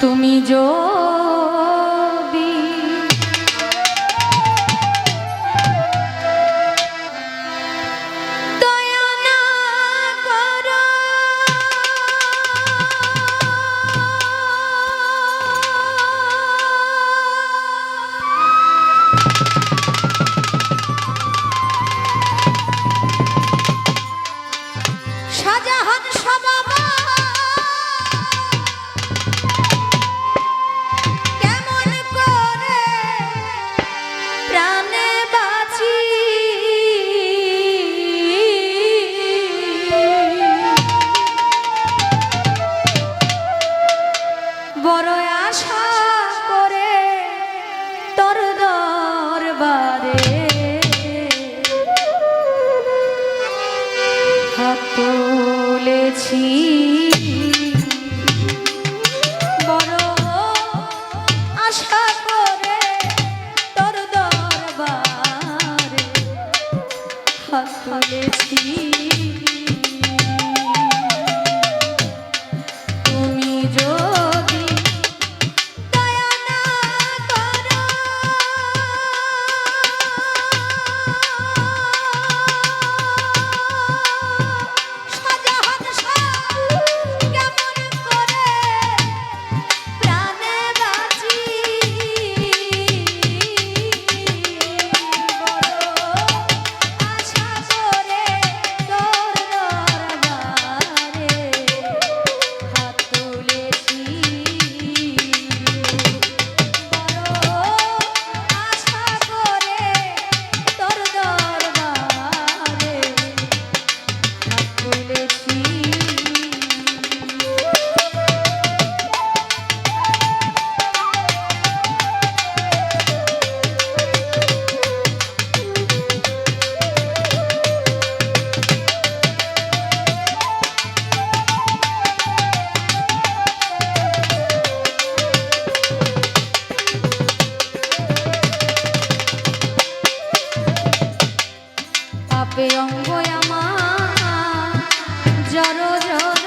তুমি যদি আছি অঙ্গ আমার জড় জড়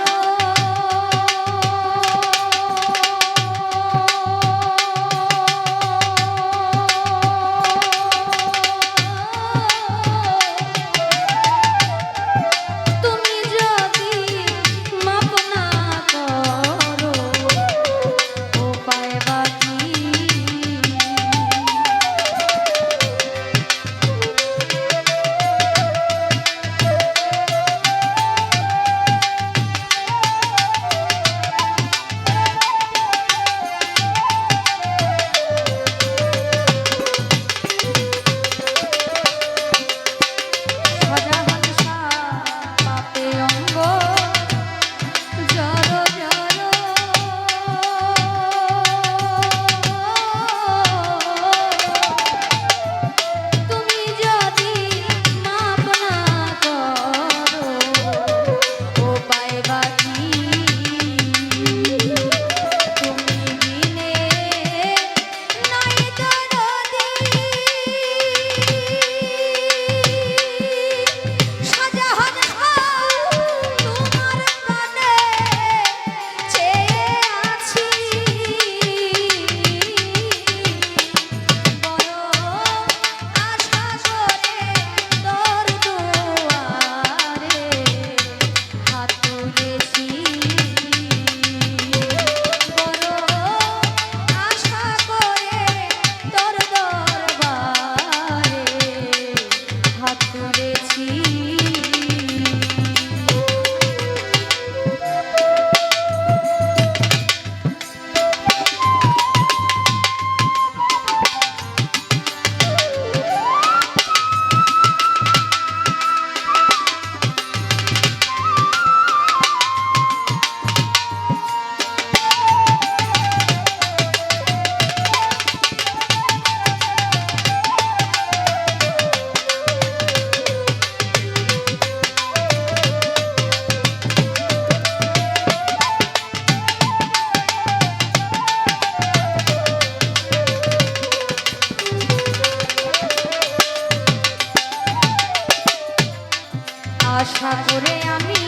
আশা করে আমি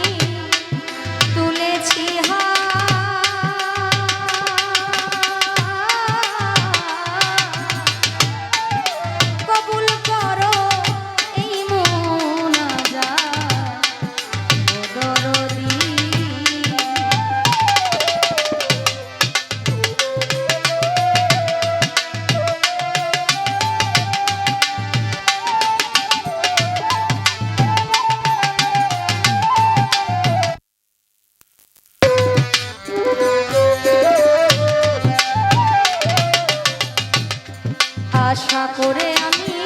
আশা করে আমি